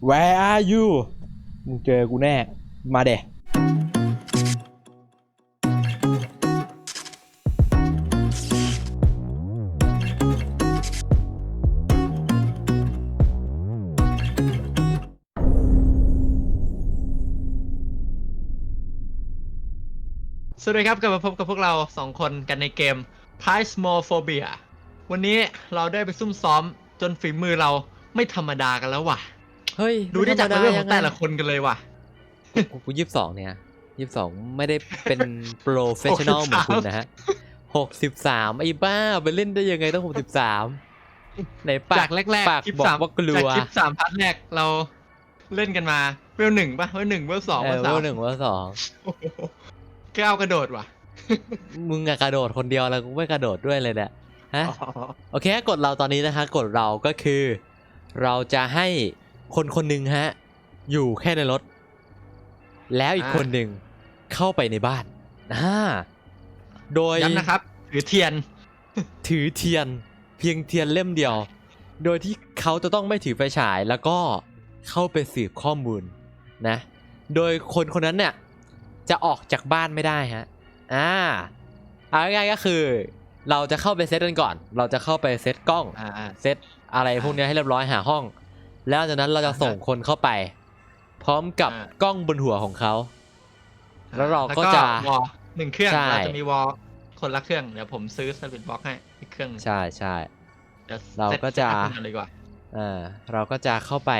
Where are you มึงเจอกูแน่ มาเดะสวัสดีครับกลับมาพบกับพวกเราสองคนกันในเกม Price More Phobia วันนี้เราได้ไปซุ่มซ้อมจนฝีมือเราไม่ธรรมดากันแล้วว่ะ เฮ้ยดูได้จากเลเวลของแต่ละคนกันเลยว่ะกูกูยี่สิบสองเนี่ยยี่สิบสองไม่ได้เป็นโปรเฟชชั่นอลเหมือนคุณนะฮะหกสิบสามไอ้บ้าไปเล่นได้ยังไงต้องหกสิบสามไหนปาจากกแรกปากๆคลิปบอกสามว่ากลัจากวคลิปสามพาร์ทแรกเราเล่นกันมาเวลหนึ่งป่ะเวลหนึ่งเวลสองเอเวอลเวสามลหนึ่งเวลสองโอ้โหก้าวกระโดดว่ะ มึงอะกระโดดคนเดียวแล้วกูไม่กระโดดด้วยเลยเนี่ยฮะโอเคกฎเราตอนนี้นะคะกฎเราก็คือ เราจะให้ คนคนหนึ่งฮะ อยู่แค่ในรถ แล้วอีกอ่าคนหนึ่งเข้าไปในบ้านอ่าโดยย้ำนะครับ ถือเทียน ถือเทียน เพียงเทียนเล่มเดียว โดยที่เขาจะต้องไม่ถือไฟฉายแล้วก็เข้าไปสืบข้อมูลนะ โดยคนคนนั้นเนี่ยจะออกจากบ้านไม่ได้ฮะ อ่า เอาง่ายๆก็คือ เราจะเข้าไปเซตกันก่อน เราจะเข้าไปเซตกล้องอ่าเซตอะไรพวกเนี้ยให้เรียบร้อยหาห้อง แล้วจากนั้นเราจะส่งคนเข้าไป พร้อมกับอ่ากล้องบนหัวของเขา แล้วเราก็จะวอลหนึ่งเครื่องใช่เราจะมีวอลคนละเครื่องเดี๋ยวผมซื้อสวิตบ็อกให้อีกเครื่องหนึ่งใช่ใช่ดี๋ยวเราก็จะเซตให้คุณเลยดีกว่าอ่าเราก็จะเข้าไป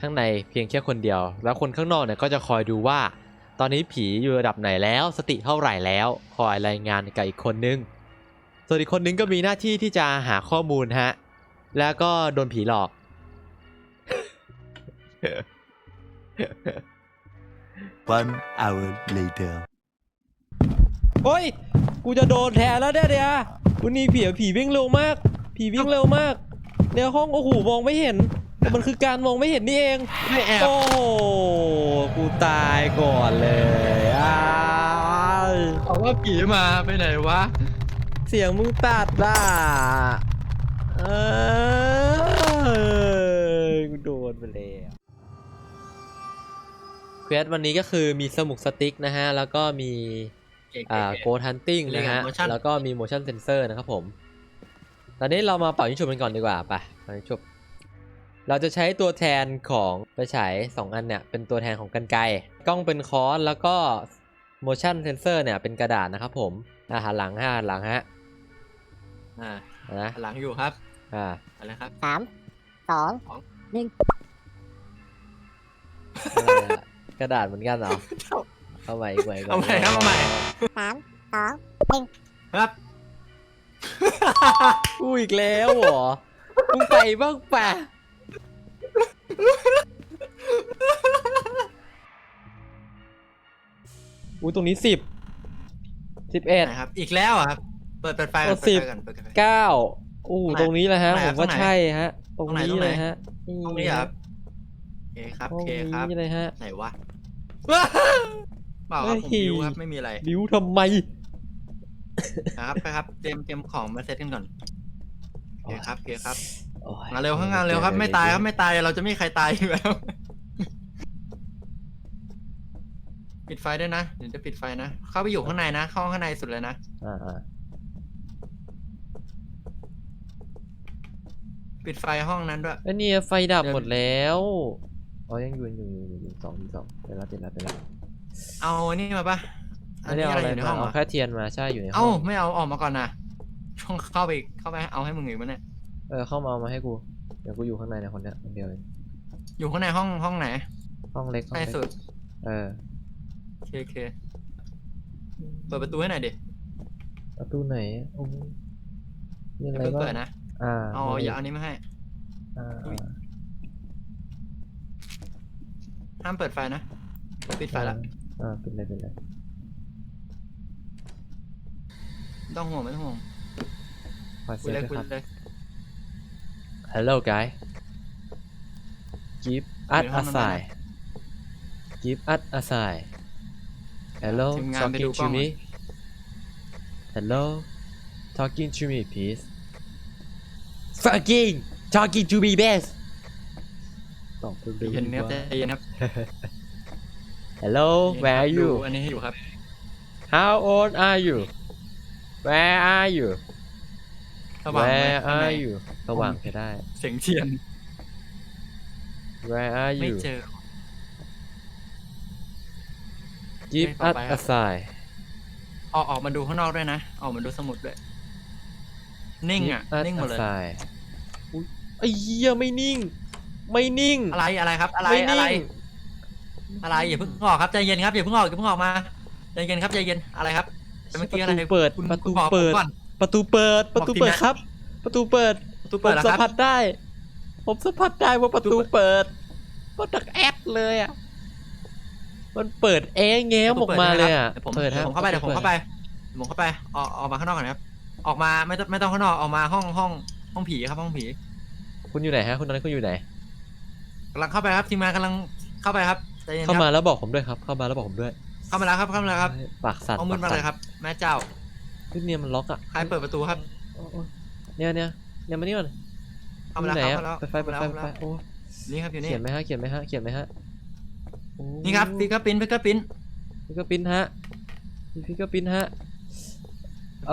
ข้างในเพียงแค่คนเดียว แล้วคนข้างนอกเนี่ยก็จะคอยดูว่า ตอนนี้ผีอยู่ระดับไหนแล้ว สติเท่าไหร่แล้ว คอยรายงานกับอีกคนนึงส่วนอีกคนนึงก็มีหน้าที่ที่จะหาข้อมูลฮะ แล้วก็โดนผีหลอก One hour later. โอ้ย กูจะโดนแทนแล้วเนี่ยเดียววันนี้ผีผีวิ่งเร็วมาก ผีวิ่งเร็วมากในห้องโอ้โหมองไม่เห็น มันคือการมองไม่เห็นนี่เองไม่แอบโอ้โหกูตายก่อนเลยอ้าวบอกว่าผีมาไปไหนวะ เสียงมึงตัดอะเออกูโดนไปแล้วเควสวันนี้ก็คือมีสมุกสติ๊กนะฮะ แล้วก็มีอ่าโกทันติ้งนะฮะ motion แล้วก็มี motion sensor นะครับผม ตอนนี้เรามาเป่ายิงฉุบกันก่อนดีกว่าไปเป่ายิงฉุบเราจะใช้ตัวแทนของไฟฉาย2อันเนี่ย เป็นตัวแทนของกันไกรกล้องเป็นค้อนแล้วก็ motion sensor เนี่ยเป็นกระดาษนะครับผมอ่าหันหลังฮะหันหลังฮะอ่านะหลังอยู่ครับ อ่าอะไรครับสามสองอะไรอะ กระดาษเหมือนกันเหรอเข้าใหม่อีกใหม่ก่อนเอาใหม่ครับเอาใหม่สามสองครับอู้อีกแล้วเหรอมึงไปบ้างปะอู้ตรงนี้สิบสิบเอ็ดไหนครับ อีกแล้วเหรอครับ เปิดเปิดไฟก่อนโอ้เปิดสิบไฟก่อนเปิดไฟเก้าอู้ตรงไหนตรงนี้แหละฮะตรงไหนผมว่าตรงไหนใช่ฮะ ตรงตรงไหน นี้ตรงไหนเลยฮะตรงนี้เหรอครับโอ เคครับตรโองเคครับนี้เลยฮะ ไหนวะเปล่าครับผมเฮ้ยบิวครับไม่มีอะไรบิวทำไมนะครับไปครับเตรียมเตรียมของมาเซตกันก่อนโอเคครับโอเคครับโอ้ยงานเร็วข้างงานเร็วครับ ไม่ตายครับไม่ตายเราจะไม่มีใครตายอยู่แล้วปิดไฟด้วยนะเดี๋ยวจะปิดไฟนะเข้าไปอยู่ข้างในนะเข้าข้างในสุดเลยนะอ่าอ่าปิดไฟห้องนั้นด้วยแล้วเนี่ยไฟดับเดี๋ยวหมดแล้ว อ๋อยังอยู่ยังอยู่ยังอยู่ยังอยู่สองอยู่สองไปแล้วไปแล้วไปแล้วเอาอันนี่มาปะอัไม่นได้นี้เอาอะไรอะไรอยู่ในมาห้องเอาอะแค่เทียนมาใช่อยู่ในห้เอ้าองไม่เอาออกมาก่อนนะช่องเข้าไปเข้าไปเอาให้มึงอีกมั้ยเนี่ยเออเข้ามาเอามาให้กูเดี๋ยวกูอยู่ข้างในนะคนเนี้ยคนเดียวเองอยู่ข้างในห้องห้องไหนห้องเล็กห้องใกล้เล็กสุดเออโอเคโอเคเปิดประตูให้หน่อยดิประตูไหนโอ้ยมีออะย่าไรเพิ่งบ้าเปิดงนะอ่าเอามีอย่าเอาอันนี้มาให้ อ่าอุ๊ย ห้ามเปิดไฟนะปิดไฟละอ่าเป็นไรเป็นไรไม่ต้องห่วงไม่ต้องห่วงขอคุเสียยงเลยด้วยคุยครับ เลย Hello guy Give us อยู่ห้ a องนั้น sign Give us a sign Hello ทีมงานไปดู talking กล้ to อง me Hello talking to me please Fucking talking to me best ตอบใจเร็วๆเย็นดีครับกใจว่าเย็นครับ Hello where are ดู you อันนี้ให้อยู่ครับ How old are you Where are you สว่างไหม Where ข้างใน are you สว่างใช้ได้ เสียงเทียน Where are ไม่ you เจอ Give ต่อ us ไปครั a บ sign ออกออกมาดูข้างนอกด้วยนะ ออกมาดูสมุดด้วย นิ่งอะ Give us นิ่งหมด a เลย sign อุ๊ยไอ้เหี้ยไม่นิ่ง ไม่นิ่ง อะไรอะไรครับ อะไรไม่อะไรนิ่ง อะไรอย่าเพิ่งออกครับใจเย็นครับอย่าเพิ่งออกอย่าเพิ่งออกมาใจเย็นครับใจเย็นอะไรครับเมื่อกี้อะไรประตูเปิดคุณประตูคุณบอกเปิดผมก่อน ประตูเปิด ประตูเปิดบอกทีมงานครับ ประตูเปิดประตูผเปิดมแล้วสัคมรับ ผัสได้ ผมสัมผัสได้ว่าประตูประตูเปิดเปิดมันดักแอดเลยอะ มันเปิดเองแง้มออกมาเลยอะดี๋วผมเปิดเดี๋ยวผมเข้าไปเดี๋ยวผมเข้าไปเดี๋ยวผมเข้าไปออกออกมาข้างนอกก่อนนะครับ ออกมาไม่ต้องไม่ต้องข้างนอกออกมาห้องห้องห้องผีครับห้องผี คุณอยู่ไหนฮะ คุณตอนนั้นคุณอยู่ไหนกำลังเข้าไปครับทีมงานกำลังเข้าไปครับใจเย็นคเข้ารับมาแล้วบอกผมด้วยครับ เข้ามาแล้วบอกผมด้วยเข้ามาแล้วครับเข้ามาแล้วครับปากสั่นห้องมืดมากเลยครับ แม่เจ้าเฮ้ยเนี่ยมันล็อกอะใครเปิดประตูครับโอ้โอ้เนี่ยเนี่ยเนี่ยมานี่ก่อนเข้ามาแล้วอยู่ไหนเข้ามาแล้วอะไปไฟไปไฟเข้าไปมาไฟแล้วโอ้นี่ครับอยู่นี่เขียนไหมฮะเขียนไหมฮะเขียนไหมฮะโอ้นี่ครับพิกเกอร์ปิ้นพิกเกอร์ปิ้นพิกเกอร์ปิ้นฮะมีพิกเกอร์ปิ้นฮะ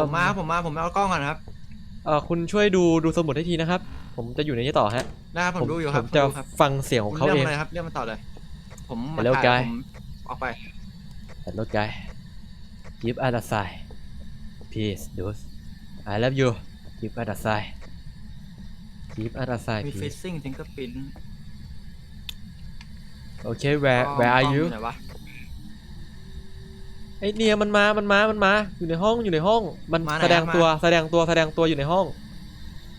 ผมมาครับผมมาผมเอากล้องก่อนนะครับ เออคุณช่วยดูดูสมุดให้ทีนะครับ ผมจะอยู่ในนี้ต่อฮะ นะครับผมดูอยู่ครับผมจะผมดูครับฟังเสียงของคุณเขาเรื่องเองอะไรครับเรื่องมาต่อเลย ผมมา Hello ถ่าย guy ผมออกไป Hello guy Give us a sign Please dude I love you Give us a sign Give us a sign มีฟิ please ซซิ่งฟิงเกอร์ปิ้น Okay where where are you ไหนวะไอเนี่ยมันมา มันมา มันมา อยู่ในห้อง อยู่ในห้อง มันมาไหนแสดงครับตัวแสดงตัว แสดงตัวอยู่ในห้อง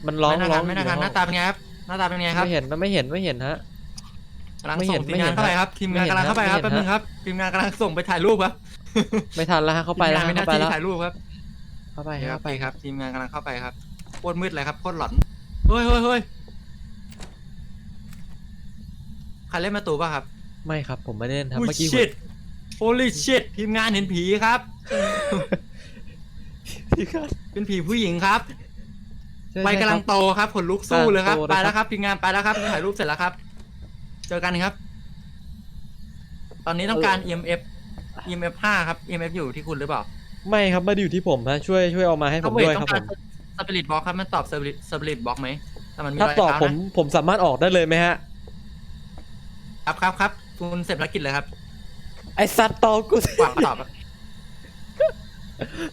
มันร้องไม่น่าร้ทัองนไม่น่าอยู่ทันในหห้น้าองตาเป็นไงครับหน้าตาเป็นไงครับไม่เห็นไม่เห็นไม่เห็นฮะ กำลังไม่เห็ส่นงทีมงานไม่เห็นเข้าไปครับทีมงานไม่เห็นกำลังเข้าไปครับไม่แป๊บเห็น นึงครับทีมงานกำลังส่งไปถ่ายรูปครับไม่ทันแล้วฮะเข้าไปแล้วทีมงานฮะไม่หเข้าน้าไปแล้วที่ถ่ายรูปครับเข้าไปนี่คฮะรับเข้าไปไปครับ ทีมงานกำลังเข้าไปครับโคตรมืดเลยครับโคตรหลอนเฮ้ยเฮ้ยเฮ้ยใครเล่นประตูป่ะครับไม่ครับผมไม่ได้เล่นครับอุ้ยเมื่อกี้ชิต holy shit ทีมงานเห็นผีครับเป็นผีผู้หญิงครับใช่ วัยใช่กำลังครับโตครับขนลุกสู้เลยครับกำลังโตไปเลยครับแล้วครับทีมงานไปแล้วครับถ่ายรูปเสร็จแล้วครับ เจอกันครับ ตอนนี้ต้องการ EMF EMF 5ครับ EMF อยู่ที่คุณหรือเปล่าไม่ครับไม่ได้อยู่ที่ผมฮะช่วยช่วยเอามาให้ผมด้วยครับต้ผองมสปิริตบ็อกครับมันตอบสปิริตสปิริตบ็อกไหมแต่มันมีถ้ารอยตอบเท้าผมนะผมสามารถออกได้เลยไหมฮะครับครับครับคุณเสร็จภารกิจเลยครับไอสัตว์ตอบกูสิกว่าตอบครับ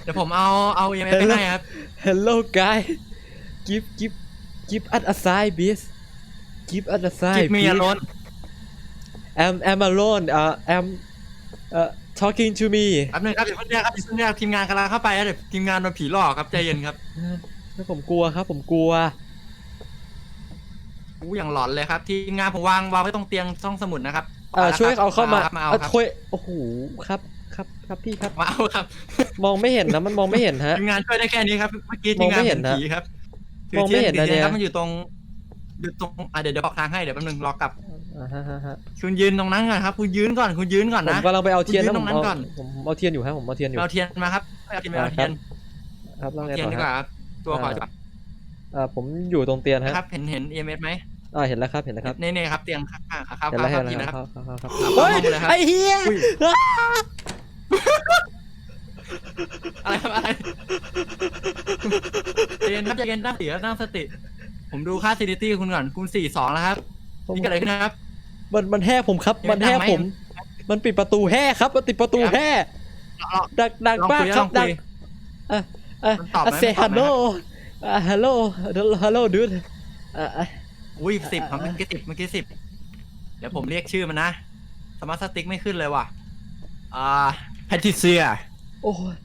เดี๋ยวผมเอาเอา EMF ไปให้ครับ Hello guy give give give us a sign please give us a sign จิบมีอ please โลน I'm I'm alone uh I'm uh talking to me แป๊บนึงครับเดี๋ยวเพิ่งเรียกครับเดี๋ยวเพิ่งเรียกทีมงานกำลังเข้าไปครับเดี๋ยวทีมงานโดนผีหลอกครับใจเย็นครับแล้วผมกลัวครับ ผมกลัว อู้อย่างหลอนเลยครับ ทีมงานผมวางวางไว้ตรงเตียงช่องสมุดนะครับเอ่อช่วยเอาเข้ามาครับมาเอาเอ่อครับช่วยโอ้โหครับครับครับพี่ครับ มาเอาครับมองไม่เห็นนะมันมองไม่เห็นฮะ ทีมงานช่วยได้แค่นี้ครับเมื่อกี้มทีองมงาไม่นเห็เห็นนนะ ผีครับ มองไม่เห็นนะถืทีเนี่ย ครับมันอยู่ตรงอยู่ตรงอะเดี๋ยวเดี๋ยวบอกทางให้เดี๋ยวแป๊บนึงรอกลับ อ่าฮะฮะฮะคุณยืนตรงนั้นก่อนครับคุณยืนก่อนคุณยืนก่อนผมนะ กำลังไปเอาเทียนคุณยืนะนผตรมงนั้นเอาก่อน ผมเอาเทียนอยู่ฮะผมเอาเทียนอยู่ เอาเทียนมาครับเอาเทียนมาเอาอ่าเทียนครับแล้วไงเทียนต่อดีกว่าฮะครับตัวขอดีกว่าอ่าผมอยู่ตรงเตียงฮะครับเห็นเห็น EMF ไหมอ่าเห็นแล้วครับเห็นแล้วครับนี่นี่ครับเตียงข้างๆครับเห็นคแล้วรับเห็นกินแล้นะวครับครับครับครับเอาเฮ้ยเอาเลยครับไอ้เหี้ย อุ้ยอะไรครับอะไรใจเย็นครับใจเย็นตั้งสติครับตั้งสติ ผมดูค่า CDT คุณก่อน คุณสี่สองแล้วครับผมนี่เกิดอะไรขึ้นนะครับ มันมันแห่ผมครับ มันแห่ดังไหมผม มันปิดประตูแห่ครับ มันติดประตูแห่ลองดังดังลองมากคุยคลรัอบงดัคุงยเอะเอะมันตอบไหมเซมันตอบไหมฮัลโหลฮัลโหลฮัลโหลดูดเอ่ออุ้ยสิบครับเมื่อกี้สิบเมื่อกี้สิบเดี๋ยวผมเรียกชื่อมันนะ สมาร์ทสติ๊กไม่ขึ้นเลยว่ะ อ่าแพทิเซีย โอ้ย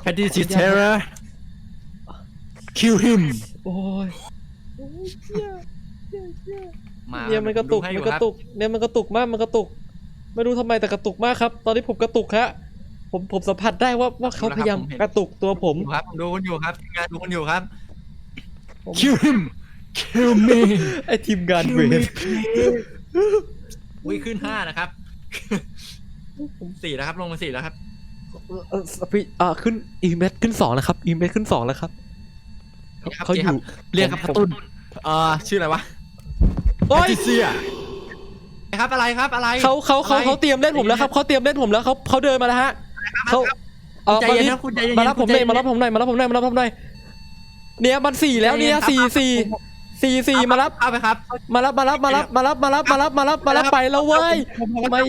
แพทิเซียเทเรอร์ kill him โอ้ยมาเนี่ยมันกระตุกดูให้อมันยู่กระครับตุก เนี่ยมันกระตุกมาก มันกระตุก ไม่รู้ทำไมแต่กระตุกมากครับ ตอนนี้ผมกระตุกฮะ ผมผมสัมผัสได้ว่าว่าเขาพยายามกระตุกตัวผมดูครับดูคนอยู่ครับทีมงานดูคนอยู่ครับผม kill him kill me ไอทีมงาน kill เว me ร please อุ้ยขึ้นห้านะครับสี่แล้วครับ ลงมาสี่แล้วครับ เอ่อพี่อ่าขึ้นอีเมขึ้นสองแล้วครับอีเมขึ้นสองแล้วครับ เขาอยู่เรียกครับตุ้นเอ่อชื่ออะไรวะโอ้ยเสียครับอะไรครับอะไรเขาเขาเขาเขาเตรียมเล่นผมแล้วครับเขาเตรียมเล่นผมแล้วเขาเขาเดินมาแล้วฮะเขาเออใจมาเย็นรีนะคุณใจเย็นมารับผมหน่อยมารับผมหน่อยมารับผมหน่อยมารับผมหน่อยเนี่ยมันสี่แล้วเนี่ยสี่สี่สี่สี่มารับเอาไปครับ มารับมารับมารับมารับมารับมารับมารับมารับไปแล้วเว้ยไม่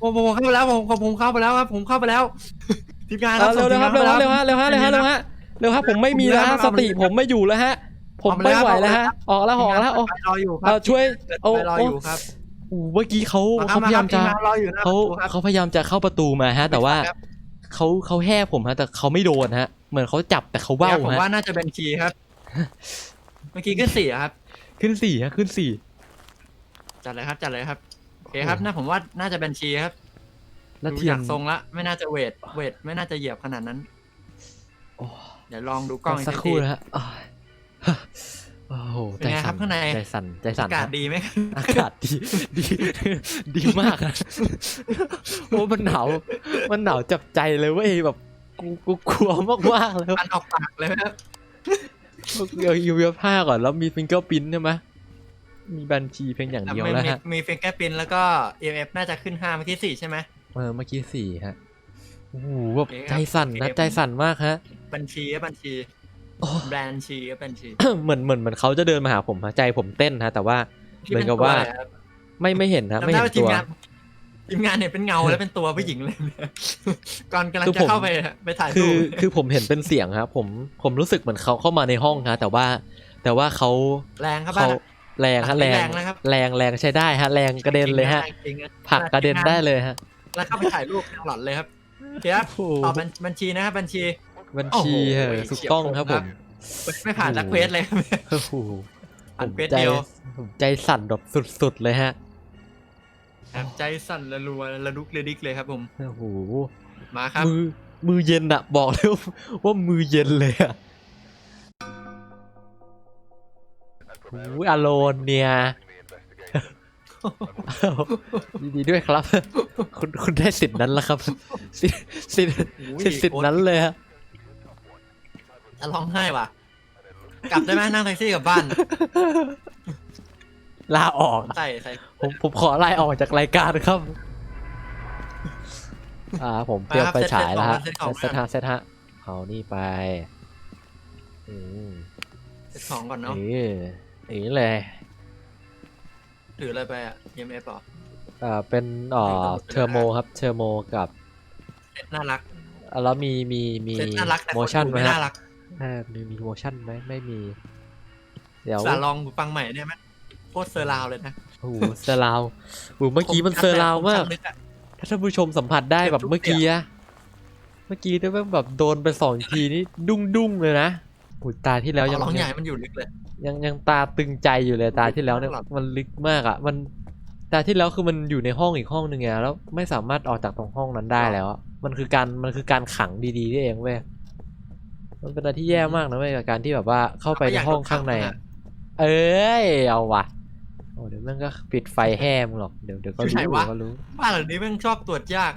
ผมผมเข้าไปแล้วผมผมผมเข้าไปแล้วครับผมเข้าไปแล้วทีมงานเอาเร็วส่เร็งวทีคมรับงานเร็วข้าฮะไปเร็วฮะเร็วฮะเร็วฮะเร็วฮะเร็วฮะผมไม่มีแล้วฮะสติผมไม่อยู่แล้วฮะ ผมไม่ไหวแล้วฮะ ออกแล้วออกแล้วออกรออยู่คเอารับช่วยโอ้ไปรอโอ้อยู่ครับโอ้เมื่อกี้เขามาครัเขาบพยายามจะทีงนรออยู่หน้าเขาประตูครับเขาพยายามจะเข้าประตูมาฮะ แต่ว่าครับเขาเขาแห่ผมฮะ แต่เขาไม่โดนฮะ เหมือนเขาจับแต่เขาเบ้าครับผมฮะว่าน่าจะเป็นคีย์ครับ เมื่อกี้ขึ้นสี่อะครับ ขึ้นสี่ฮะขึ้นสี่จัดเลยครับจัดเลยครับโอ เคครับน่าผมว่าน่าจะเป็นชีครับแล้วดูเทียจานกทรงละไม่น่าจะเวทเวทไม่น่าจะเหยียบขนาดนั้น โอ้เดี๋ยวลองดูกล้องอีกสักทีครู่นะฮะอ้ายโอ้โหเป็นใจไงครัสั่บนข้างใน ใจสั่นใจสั่นอากาศฮะดีไหมครับอากาศดีดีดีมากอะโอ้มันหนาวมันหนาวจับใจเลยเว้ยแบบกูกูกลัวมากๆเลย ฟันออกปากเลยครับ เดี๋ยวยูเวียผ้าก่อนแล้วมีฟิงเกอร์พินใช่ไหม มีบัญชีเพียงอย่างเดียวมีแล้วมีฮะ มีฟิงเกอร์ปินแล้วก็ EMF น่าจะขึ้นห้าเมื่อกี้สี่ใช่ไหมเออเมื่อกี้สี่ฮะโอ้โหแบบโอเคครับใจสั่นนะโอเคใจสั่นมากฮะ บัญชีครับบัญชีโอ้แบรนด์ชีครับบัญชีเหมือนเหมือนเหมือนเขาจะเดินมาหาผมฮะใจผมเต้นฮะ แต่ว่าเหมือนกับว่าที่ป็นตัวอะไรครับไม่ไม่เห็นฮะจำไม่ได้เห็นว่าทีตัมวงานทีมงานเนี่ยเป็นเงาแล้วเป็นตัวผู้หญิงเลยเนี่ยก่อนกำลังคือจะผมเข้าไปไปถ่ายคืรูอปคือผมเห็นเป็นเสียงครับผมผมรู้สึกเหมือนเขาเข้ามาในห้องฮะแต่ว่า แต่ว่าเขาแรงครับเขาบ้าน แรงฮะอันแรนี้งแรงนะครับแรงแรงใช้ได้ฮะแรงกระเด็นเลยฮะจริงๆนผลักกระเด็นได้เลยฮะแล้วเข้าไปถ่ายรูปยังหลอนเลยครับเดี๋ยวครับโอ้โหตอบบัญบัญชีนะครับบัญชีบัญชีโอ้โหฮะถูกต้องครับผมไม่ผ่านสักเควสเลยครับโอ้โหผอันมเควสใจเดียวผมใจสั่นแบบสุดๆเลยฮะครับใจสั่นระรัวระลุกระดิกเลยครับผมโอ้โหมาครับมือมือเย็นอะบอกเลยว่าว่ามือเย็นเลยอะ อุ้ยอโลนเนี่ยดีดีด้วยครับ คุณคุณได้สิทธิ์นั้นแล้วครับ สิทธิ์สิทธิ์อุ้ยสิทธิ์สิทธิ์นั้นเลยฮะจะร้องไห้ว่ะ กลับได้ไหมนั่งแท็กซี่กลับบ้าน ลาออกใส่ใส่ผมผมขอไล่ออกจากรายการครับ อ่า ผมเตรียมไปฉายแล้วฮะเซ็ตของเซตฮะเซตฮะเอานี่ไปอืมเซ็ตของก่อนเนาะนี่ อย่างนี้เลยถืออะไรไปอะ EMF เหรออ่าเป็นเอ่อเป็นเทอร์โมครับเทอร์โมกับเซ็ตน่ารักอะแล้วมีมีมีเซ็ตน่ารักแต่โมคนชั่นดูไหมไม่ฮะน่ารักอ่ามีมีโมชั่นไหมไม่มี เดี๋ยว สาลองหูฟังใหม่ได้ไหมโคตรเซอร์ราวเลยนะโอ้โหเซอร์ราวโอ้โหเมื่อกี้มันเซอร์ราวมากผจำลึอะ ถ้าท่านผู้ชมสัมผัสได้เกือบแบบทุกเมื่อกี้อะเมื่อกี้ได้แบบโดนไปสองทีนี่ดุ้งดุ้งๆเลยนะหูตาที่แล้วยังร้องใหญ่มันอยู่ลึกเลย ยังยังตาตึงใจอยู่เลยตาที่แล้วเนี่ยหลับมันลึกมากอะ มันตาที่แล้วคือมันอยู่ในห้องอีกห้องหนึ่งไงแล้วไม่สามารถออกจากตรงห้องนั้นได้แล้วอะมันคือการมันคือการขังดีๆนี่เองเว้ยมันเป็นอะไรที่แย่มากนะเว้ยกับการที่แบบว่าเข้าไปในห้องข้างในอะเอ้ยเอาว่ะโอ้เดี๋ยวมันก็ปิดไฟแห้มงหรอกเดี๋ยวเดี๋ยวก็รู้เดี๋ยวก็รู้บ้านหลังนี้แม่งชอบตรวจยาก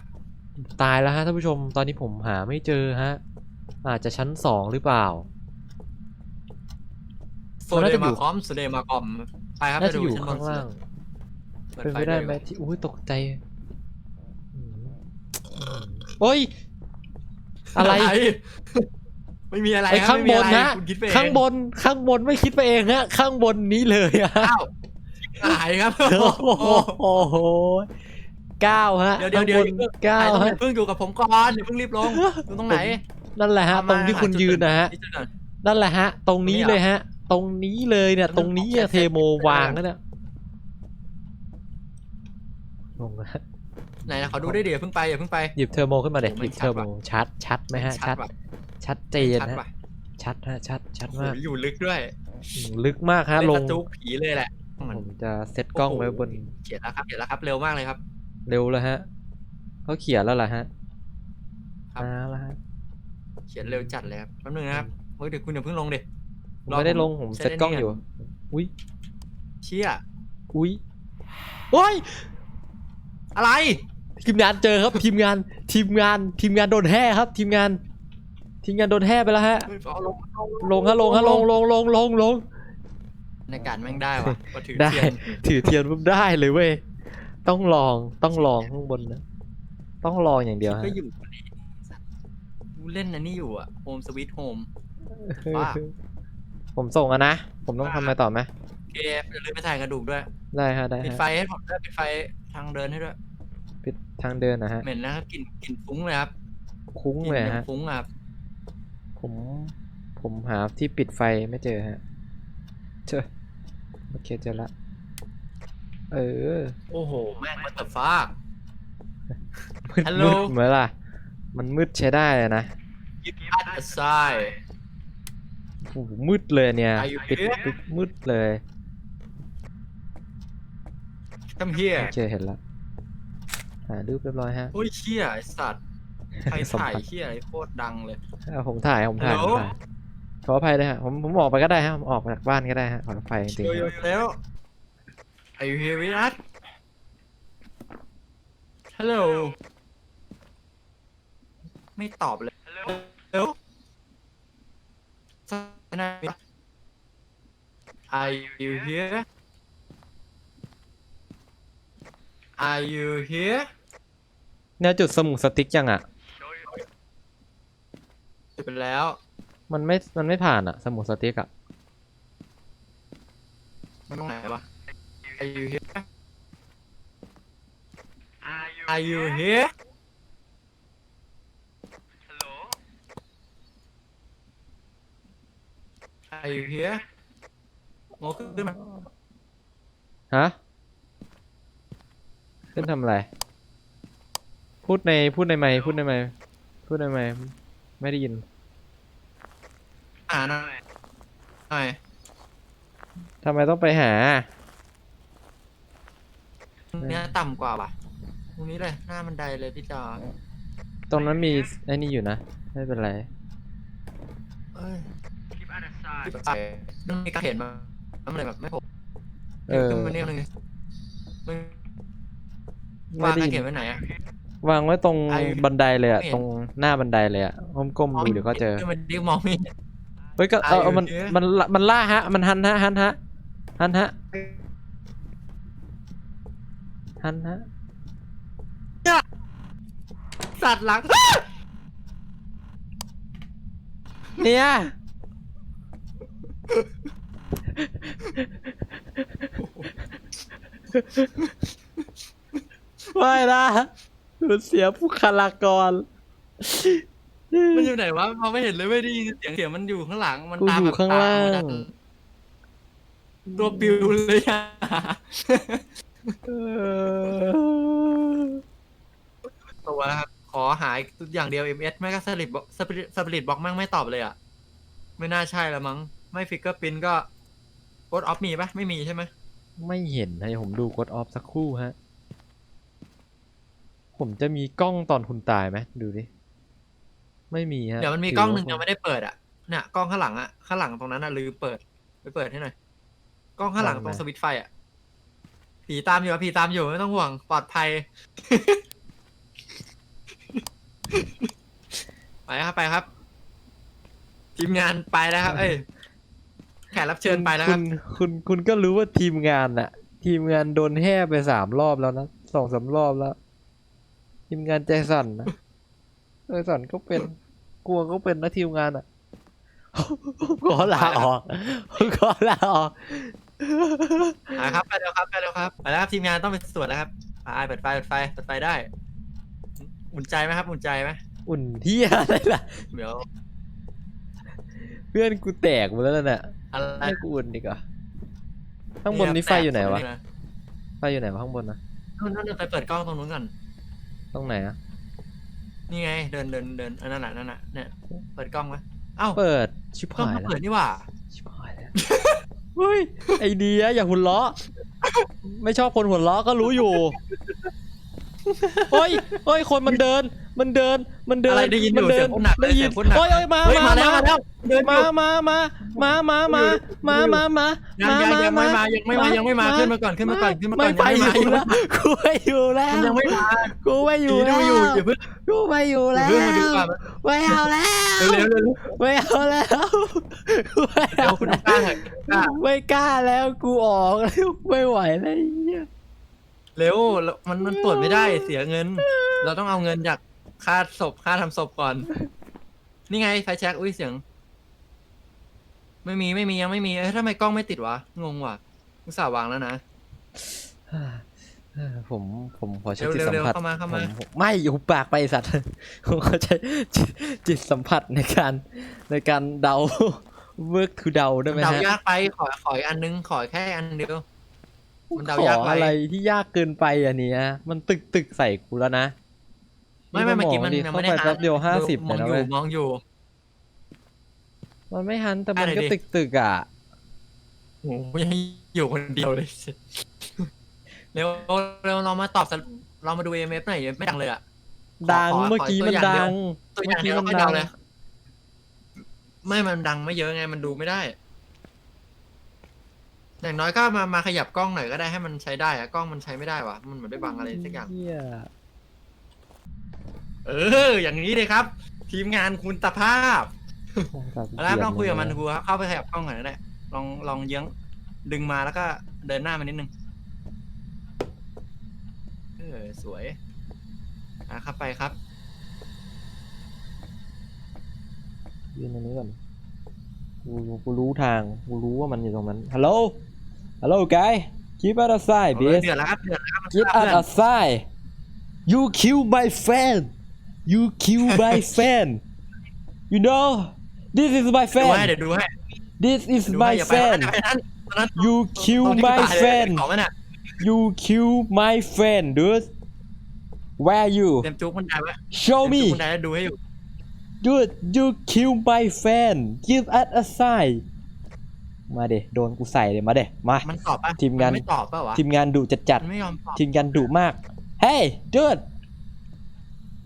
ตายแล้วฮะท่านผู้ชมตอนนี้ผมหาไม่เจอฮะ อาจจะชั้นสองหรือเปล่า โซมันเดน่าจะอยู่มาคอมโซเดมาคอมไปครับน่าไปจะดูอยู่ชั้นบข้างล่าง เปิเป็นฟไปได้ไหมวยที่อุ้ยตกใจอืมโอ้ย อะไร ไม่มีอะไรไอ้ครับข้างไม่บมีนอะไรนะคุณคิดไปเองข้างบนข้างบนไม่คิดไปเองฮะข้างบนนี้เลยอะอ้าวหายครับโอ้โหโอ้โหเก้าฮะเดี๋ยวเดี๋ยวเดี๋ยวข้างบนเก้าหายตรงไหนฮะเพิ่งอยู่กับผมก่อนเดี๋ยวเพิ่งรีบลงอยู่ตรงไหน นั่นแหละฮะตรงที่คุณยืนนะฮะที่จุดก่อนนั่นแหละฮะ ตรงนี้ตรงนี้เหรอเลยฮะ ตรงนี้เลยเนี่ย ตรงนี้อะเซ็เทตโมวางนั่นน่ะลงนะฮะไหนนะขอดูได้เดี๋ยวเพิ่งไปอย่าเพิ่งไป หยิบเทอร์โมขึ้นมาเด็โอ้หไม่ยิบเทอร์โมชัดว่ะชัดชัดไหมฮะชัดว่ะ ชัดเจนชัดฮะว่ะชัดฮะชัดชัดโอ้โหมากอยู่ลึกด้วยอืมลึกมากฮะเล่นลกงระจุกผีเลยแหละ ผมจะเซตกล้องไว้บนเขียนแล้วครับเขียนแล้วครับ เร็วมากเลยครับ เร็วแล้วฮะเขาเขียนแล้วล่ะฮะครับ มาแล้วฮะ เขียนเร็วจัดเลยครับแป๊บนึงนะครับเฮ้ยเดี๋ยวคุณอย่าเพิ่งลงดิ ผมไม่ได้ลงผมเซตกล้องอยู่ อุ้ยเชี่ยอุ้ยโอ้ยอะไร ทีมงานเจอครับทีมงานทีมงานทีมงานโดนแห่ครับ ทีมงาน ทีมงานโดนแห่ไปแล้วฮะ เอาลงลงฮะลงฮะลงลงลงลงลงไในการแม่งได้ว่ะพอถือได้เทียนถือเทียนปุ๊บได้เลยเว้ยต้องลองต้องลองข้างบนนะต้องลองอย่างเดียวฮะก็อยู่คนนี้กูเล่นอันนี้อยู่อะโฮมสวิตโฮมว่า ผมส่งอะนะ ผมต้องทำอะไรต่อไหมเกฟอย่าลืมไปถ่ายกระดูกด้วย ได้ฮะได้ปิดฮะไฟให้ผมด้วยปิดไฟทางเดินให้ด้วย ปิดทางเดินนะฮะ เหม็นนะครับกลิ่นกลิ่นฟุ้งเลยครับคุ้งกลิ่นเลยเหม็นฮะ ฟุ้งอะครับผมผมหาที่ปิดไฟไม่เจอฮะ เจอโอเคเจอละ เออโอ้โหแม่งมันตฟ้า มืด Hello มืดเหมือนล่ะ มันมืดใช้ได้เลยนะยิบอัดไซ โอ้โหมืดเลยเนี่ย Are you ปิด here? ปุ๊บมืดเลยทำเฮียโอเคเห็นละหารูปเรียบร้อยฮะ โอ้ยเชี่ยไอสัตว์ใครสัมถ่ายผัสเชี่ยอะไรโคตรดังเลย อะผมถ่ายผมถ่ายผม Hello? ถ่ายขออภัยด้วยฮะผมผมออกไปก็ได้ฮะผมออกจากบ้านก็ได้ฮะขออภัยจริงโยๆโย่ฮะแล้ว Are you here with us Hello ไม่ตอบเลย Hello Are you here Are you here เนี่ยจุดสมุดสติ๊กยังอะจะไปแล้ว มันไม่ มันไม่ผ่านอะ สมุดสติ๊กอะ มันตรงไหนวะ Are you here Are you here Hello Are you here โง่ขึ้นมาฮะขึ้นทำอะไร พูดในพูดในไมค์พูดในไมค์พูดในไมค์ไม่ได้ยินอ่าหน่อยหน่อยทำไมต้องไปหา เนี่ยต่ำกว่าว่ะตรงนี้เลยหน้าบันไดเลยพี่จอตรงนั้นมีไอ้นี่อยู่นะ ไม่เป็นไร เอ้ย คลิปใส่มันมีการเห็นมามันเลยแบบไม่พบเออขึ้นมาเนี่ยนึงมึงไม่วางได้การยินเห็นไว้ไหนอะ วางไว้ตรงไอ้บันไดเลยอะไม่เห็น ตรงหน้าบันไดเลยอะก้มก้มดูเดี๋ยวก็เจอขึ้นมาดิมองไม่เห็น เฮ้ยก็เออเออมันไอ้เหี้ย มันละมันล่าฮะ มันหันฮะหันฮะหันฮะหันฮะสัตว์หลัง เนี่ย ไม่นะสูญเสียบุคลากร มันอยู่ไหนวะมองไม่เห็นเลยไม่ได้ยินเสียงเสียงมันอยู่ข้างหลัง มันกูตามอยู่แบบข้างล่าง ตมมตัวปิวเลยอะเออตัวนะครับขอหาอีกอย่างเดียว MS ไม่ก็สลิปสปิริตสปิริตบอกมั่งไม่ตอบเลยอะ ไม่น่าใช่ละมั้ง ไม่ฟิกเกอร์ปินก็โค้ดออฟมีปะไม่มีใช่ไหมไม่เห็นให้ผมดูกดออฟสักครู่ฮะ ผมจะมีกล้องตอนคุณตายไหมดูดิ ไม่มีฮะเดี๋ยวมันมีถืกล้องหว่านึ่งยังไม่ได้เปิดอะเนี่ยกล้องข้างหลังอะข้างหลังตรงนั้นอะลืมเปิดไปเปิดให้หน่อยกล้องข้างหลังตรงสวิตช์ไฟอะผีตามอยู่อะผีตามอยู่ไม่ต้องห่วงปลอดภัย ไปครับไปครับ ทีมงานไปแล้วครับ เอ้ย แขกรับเชิญไปแล้วคคุรับ ณคุณคุณก็รู้ว่าทีมงานน่ะ ทีมงานโดนแห่ไปสามรอบแล้วนะสองสามรอบแล้ว ทีมงานใจสั่นนะใจสั่นก็เป็นกลัวก็เป็นนะทีมงานอะ ขอลาออกขอลาออกไปครับ ไปเร็วครับ ไปเร็วครับไปแล้วครับทีมงานต้องไปตรวจแล้วครับไปเปิดไฟเปิดไฟเปิดไฟได้อุ่นใจไหมครับอุ่นใจไหมอุ่นที่อะไรล่ะ เดี๋ยว เพื่อนกูแตกหมดแล้วน่ะ อะไรให้กูอุ่นดีกว่าข้างบนนี้ไฟอยู่ไหนวะ ไฟอยู่ไหนวะข้างบนนะ นู่นนู่นไปเปิดกล้องตรงนู้นก่อน ตรงไหนอะนี่ไง เดินเดินเดินอันนั้นแหละนั่นแหละเนี่ย เปิดกล้องไว้เอ้าเปิด ชิบกล้องหายก็แล้ว เปิดนี่หว่า ชิบหายแล้ว เฮ้ย ไอเดียอย่าหุ่นล้อ ไม่ชอบคนหัวล้อก็รู้อยู่ เฮ้ยเฮ้ยคนมันเดิน มันเดิน มันเดินอะไรได้ยินอยู่มัเดิเสียงคนหนักได้ยินเสียงคนหนักโอ้ยโอ้ยมาเฮ้ยมามาแล้วมาแล้วเดินอมายู่ มามามามามามามามามายังยังยังไม่มายังไม่มายังไม่มาขึ้นมาก่อนขึ้นมาก่อนขึ้นมาก่อนไม่ไปยังอยู่ไม่มาแล้วกูไม่อยู่แล้วมันยังไม่มากูไม่อยู่ผีแล้ดูวอยู่อย่าเพิ่งกูไม่อยู่อย่าแล้วเพิ่งมาดูก่อนไม่เอาแล้วเร็วเร็วเร็วไม่เอาแล้วไม่เร็เอาวคุณกล้าเถอะกล้า ไม่กล้าแล้วกูออกแล้วไม่ไหวแล้วไอ้เหี้ย เร็วมันมันตรวจไม่ได้เสียเงิน เราต้องเอาเงินจากค่าศพค่าทำศพก่อน นี่ไงไฟแช็กอุ้ยเสียง ไม่มีไม่มียังไม่มีเอ้ยทำไมกล้องไม่ติดวะงงว่ะอุตส่าห์วางแล้วนะผมผมขอใช้เร็วจิตเร็วสัมผัสเร็วเข้ามาเข้ามาผไม่อยู่ปากไปไอ้สัตว์ ผมขอใช้จิตจิตสัมผัสในการในการเดาเวิร์กคือเดาได้ไหมเดาฮะยากไปขอขออีกอันนึงขอแค่อันเดียว มันเดาขอยากไปอะไรที่ยากเกินไปอันเนี้ยมันตึกตึกใส่กูแล้วนะไม่ไม่เมื่อกี้มันดิยังเข้าไม่ไปได้แป๊บเดียวห้าสิบมองนะอยู่เว้ยมองอยู่ มันไม่หันแต่มันอะไรก็ดิ ตึกตึกอะ โอ้โหยังอยู่คนเดียวเลย เร็วเร็วเรามาตอบสักเรามาดู EMF หน่อยไม่ดังเลยอะดังขอขอเมื่อกี้ขอมันตัวอย่างดังตัวอย่างเดียวเมื่ค่ออยกี้เดามันเลดัยงไม่มันดังไม่เยอะไงมันดูไม่ได้ อย่างน้อยก็มามาขยับกล้องหน่อยก็ได้ให้มันใช้ได้อะกล้องมันใช้ไม่ได้วะมันเหมือนไปบังอะไรสักอย่าง เหี้ยเออ อย่างนี้เลยครับ ทีมงานคุณตภาพแล้วลองคุยกับมันดูครับเข้าไปขยับกล้องหน่อยก็ได้ลองลองเยื้องดึงมาแล้วก็เดินหน้ามานิดนึงเออสวยอะครับไปครับ ยืนตรงนี้ก่อนกูกูรู้ทาง กูรู้ว่ามันอยู่ตรงนั้น ฮัลโหล ฮัลโหล guy keep out aside เออ bitch เดือดแล้วครับเดือดแล้วครับ keep เพื่ out อน aside you kill my friend you kill my friend you know this is my ดูให้ friend เดี๋ยวดูให้ this is ดูให้ my อย่าไป friend อย่าไปนั้นตอนนั้น you ต kill อนที่กู my ตายเลย friend ของมันอ่ะ you kill my friend dude where you เตรียมจุกมันได้ไว้ show เตรีย me มจุกมันได้แล้วดูให้อยู่ dude you kill my friend give us a sign มาเดโดนกูใส่เลยมาเดมามันตอบป่ะทีมงานไม่ตอบป่ะวะทีมงานดุจัดจัดมันไม่ยอมตอบๆทีมงานดุมาก Hey dude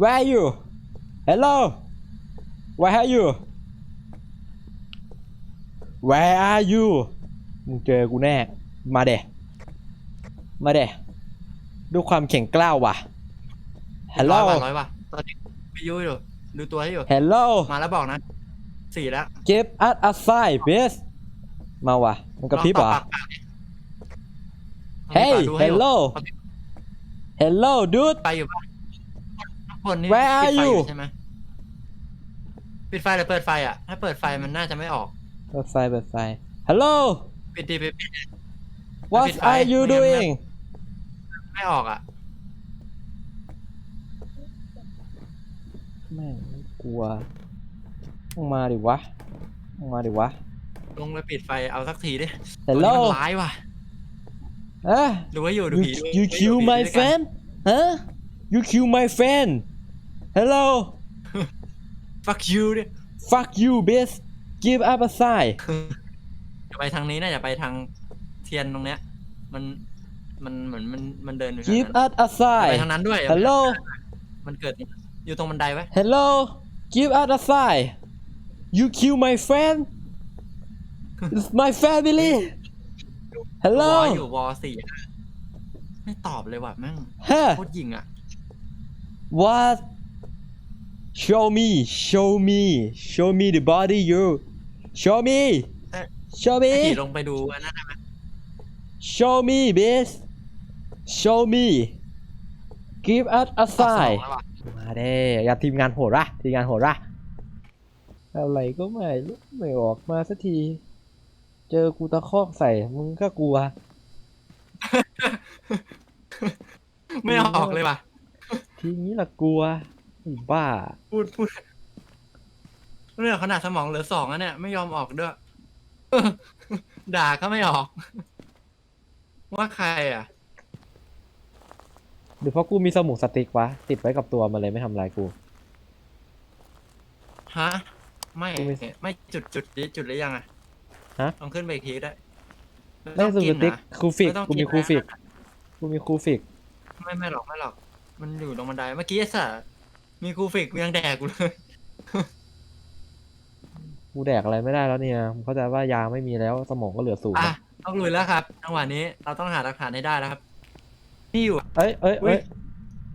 where are you Hello where are you where are you มึงเจอกูแน่ มาเดมาเดด้วยความแข็งกล้าวว่ะ Hello ร้อยว่ะร้อยว่ะตอนนี้ไปยุ้ยอยู่ดูตัวให้อยู่ Hello มาแล้วบอกนะสี่แล้ว give us a sign bitch มาว่ะ มันกระพริบเหรอลองตอบปากปากดิ Hey ลองตอบดูให้อยู่ hello Hello dude ไปอยู่ป่ะข้างบนนี่ Where are ปิดไฟ you? ใช่ไหมปิดไฟหรือเปิดไฟอะ ถ้าเปิดไฟมันน่าจะไม่ออก เปิดไฟ เปิดไฟ Hello ปิดดีปิดปิด what ปิดไฟ are you ไม่งั้น doing ไม่ออกอะแม่งกลัวมึงมาดิวะมึงมาดิวะ ลงไปปิดไฟเอาสักทีดิ Hello ตัวนี้มันร้ายว่ะเอ๊ะดูให้อยู่ดู you ผีดู you ดู kill ผี my ด้วยกัน friend huh you kill my friend Hello fuck you ดิ fuck you bitch give up a sign อย่าไปทางนี้นะอย่าไปทางเทียนตรงเนี้ย มันมันเหมือนมันมันเดินอยู่ทาง give นั้น us a อย่าไป sign ทางนั้นด้วยอย่าไป Hello มันเกิดอยู่ตรงบันไดไว้ Hello give us a sign you kill my friend it's my family ว Hello ออยู่วอสี่อะไม่ตอบเลยว่ะแม่ง huh โคตรยิงอะ What? Show me, show me, show me the body, you. Show me, เอ๊ะ show ไอ้ผี me, ลงไปดูอันนั้นได้ไหม show me, bitch. Show me. Give us a ตอบสอง sign. แล้วว่ะมาเด้อย่าทีมงานโหดละทีมงานโหดละอะไรก็ไม่รู้ไม่ออกมาสักที เจอกูตะคอกใส่ มึงก็กลัว ไม่ออกเลยว่ะ ทีนี้ละกลัวไอ้บ้า พูดพูดเรื่องขนาดสมองเหลือสองอะเนี่ยไม่ยอมออกด้วย ด่าก็ไม่ออก ว่าใครอะ หรือเพราะกูมีสมุดสติ๊กวะ ติดไว้กับตัวมันเลยไม่ทำลายกู ฮะ ไม่กูไม่ไม่จุดจุดดิจุดหรือยังอะ ฮะลองขึ้นไปอีกทีได้ไม่สมุดสติ๊กนะครูฟิกไม่ต้องกูมีนครูฟิกนะกูมีครูฟิกไม่ไม่หรอกไม่หรอก มันอยู่ตรงบันไดเมื่อกี้ไอ้สัสมีกูฟิกกูยังแดกกูเลยกูแดกอะไรไม่ได้แล้วเนี่ยผมเข้าใจว่ายาไม่มีแล้วสมองก็เหลือศูนย์อะต้องลุยแล้วครับจังหวะนี้เราต้องหาหลักฐานให้ได้แล้วครับนี่อยู่เอ้ยเอ้ยอุ๊เอ้ยย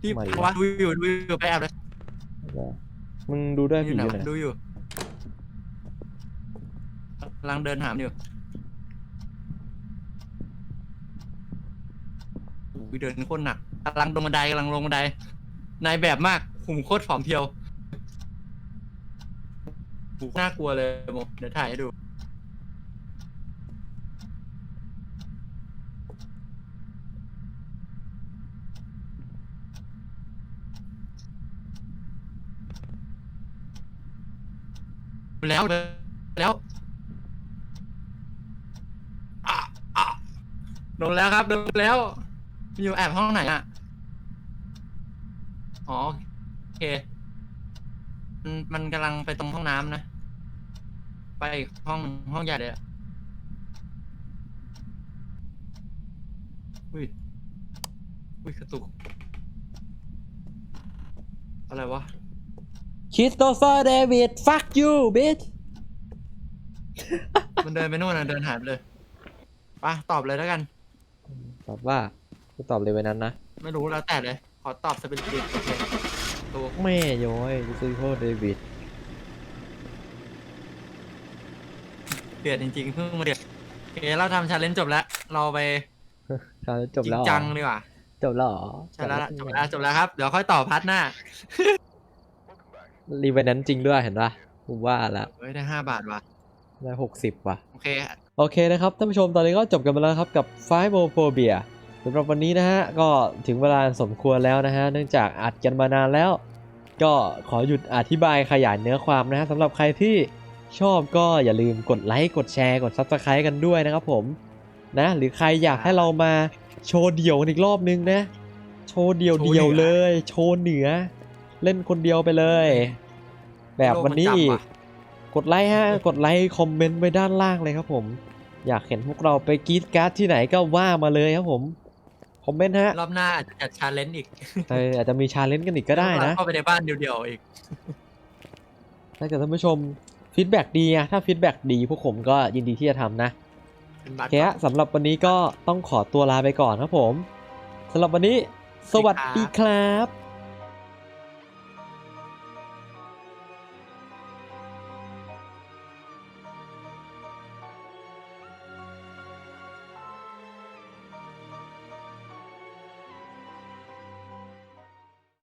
ที่ไม่ว่าดูอยู่ดูอยู่ไปแอบเลยมึงดูด้วยอผียู่ไหนอยู่ไหนวะดูอยู่ กำลังเดินหามอยู่อุ๊ยเดินโคตรหนักกำลังลงบันไดกำลังลงบันได นายแบบมากหุ่มโคตรผอมเพรียวโอ้โหน่ากลัวเลยโมเดี๋ยวถ่ายให้ดู แล้วแล้วอะอะ โดนแล้วครับโดนแล้วมีอยู่แอบห้องไหนอะ อ๋อโอเค มันมันกำลังไปตรงห้องน้ำนะ ไปอีกห้องหนึ่งห้องใหญ่เลยอะอุ้ยอุ้ยกระตุก อะไรวะ คริสโตเฟอร์เดวิด fuck you bitch มันเดินไปนู่นนะเดินหายไปเลยไปตอบเลยแล้วกัน ตอบว่ากูตอบเลยไว้นั้นนะ ไม่รู้แล้วแต่เลย ขอตอบสปิริตโอเคถูกแม่ย้อยคริสโตเฟอร์เดวิดเดือดจริงๆเพิ่งมาเดือดโอเคเราทำชาเลนจ์จบแล้ว เราไปจบจริแล้งวเหรอจังดีกว่าจบแล้วเหรอใช่แล้วล่ะจบแล้วจบแล้วครับ เดี๋ยวค่อยต่อพาร์ทหน้ารีเวนนั้นจริงด้วยเห็นปะผมว่าละเฮ้ยได้ห้าบาทว่ะได้หกสิบว่ะ โอเค โอเคนะครับท่านผู้ชมตอนนี้ก็จบกันไปแล้วครับกับ f i v e p h o b i a สำหรับวันนี้นะฮะก็ถึงเวลาสมควรแล้วนะฮะเนื่องจากอัดกันมานานแล้ว ก็ขอหยุดอธิบายขยายเนื้อความนะฮะสำหรับใครที่ชอบก็อย่าลืมกดไลค์กดแชร์กด Subscribe กันด้วยนะครับผมนะหรือใครอยากให้เรามาโชว์เดี่ยวกันอีกรอบนึงนะ โชว์เดี่ยวเดียวเลย โชว์เหนือ เล่นคนเดียวไปเลย แบบวันนี้อี กกดไลค์ฮะ กดไลค์คอมเมนต์ไว้ด้านล่างเลยครับผม อยากเห็นพวกเราไปกรีดการ์ดที่ไหนก็ว่ามาเลยครับผม คอมเมนต์ฮะ รอบหน้าอาจจะจัดชาเลนจ์อีกเอออาจจะมีชาเลนจ์กันอีกก็ได้นะ เข้าไปในบ้านเดียวๆอีก ถ้าเกิดท่านผู้ชมฟีดแบ็กดีอะถ้าฟีดแบ็กดีพวกผมก็ยินดีที่จะทำนะเป็นบัตโอเคฮะสำหรับวันนี้ก็ต้องขอตัวลาไปก่อนครับผมสำหรับวันนี้ สวัสดีครับ